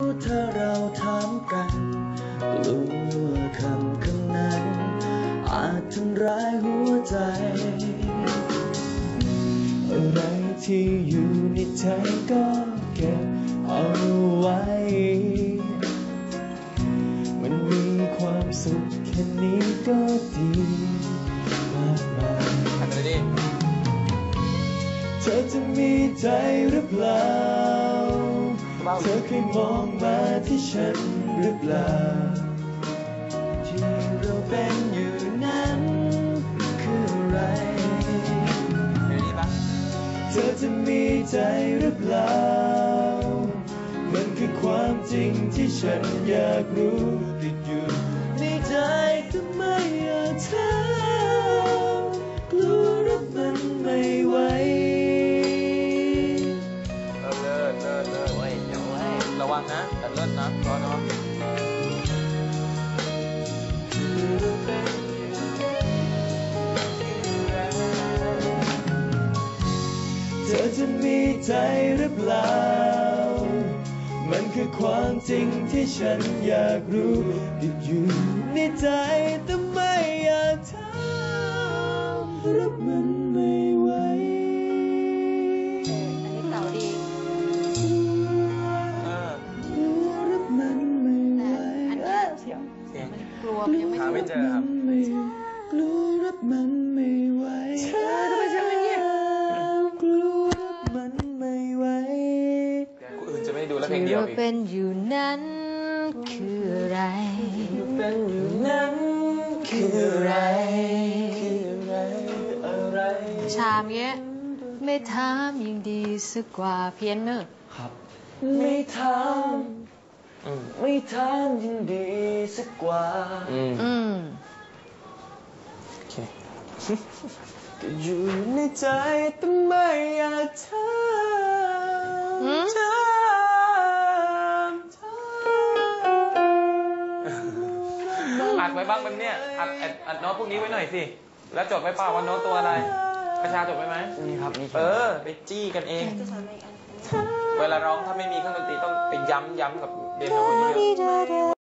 ถ้าเราถามกันกลัวคำคำนั้น อาจทำร้ายหัวใจ อะไรที่อยู่ในใจก็เก็บเอาไว้ มันมีความสุขแค่นี้ก็ดีมากมายทำไปเธอจะมีใจหรือเปล่า เธอเคยมองมาที่ฉันหรือเปล่า ที่เราเป็นอยู่นั้นคืออะไร เธอจะมีใจหรือเปล่า มันคือความจริงที่ฉันอยากรู้ งนะแต่เลิศนะรอเนาะเธอจะมีใจหรือเปล่า มันคือความจริงที่ฉันอยากรู้ติดอยู่ในใจแต่ไม่อยากถามรับมัน วมันยังไม่หาถูไม่กเจอครับ กลัวรับมันไม่ไหวเออทำไมฉันไม่เงียบกลัวรับมันไม่ไหวกูอื่นจะไม่ได้ดูแล้วเพลงเดียวที่อีก เป็นอยู่นั้นคืออะไร เป็นอยู่นั้นคืออะไร คืออะไรอะไรชามเงี้ย ไม่ถามยิ่งดีสักกว่าเพียนเนอะครับ ไม่ถามอืม ไม่ถามยิ่งดีสักกว่าอืมอืมโอเคก็อยู่ในใจแต่ไม่อยากถามหืมถามถามอัดไว้บ้างแบบเนี้ยอัดอัดอัดโน้ตพวกนี้ไว้หน่อยสิ แล้วจดไว้เปล่าว่าโน้ตตัวอะไรประชาจดไว้ไหมนี่ครับนี่เออ ไปจี้กันเอง เวลาร้องถ้าไม่มีเครื่องดนตรีต้องไปย้ำย้ำกับเรียนโน้เยอะ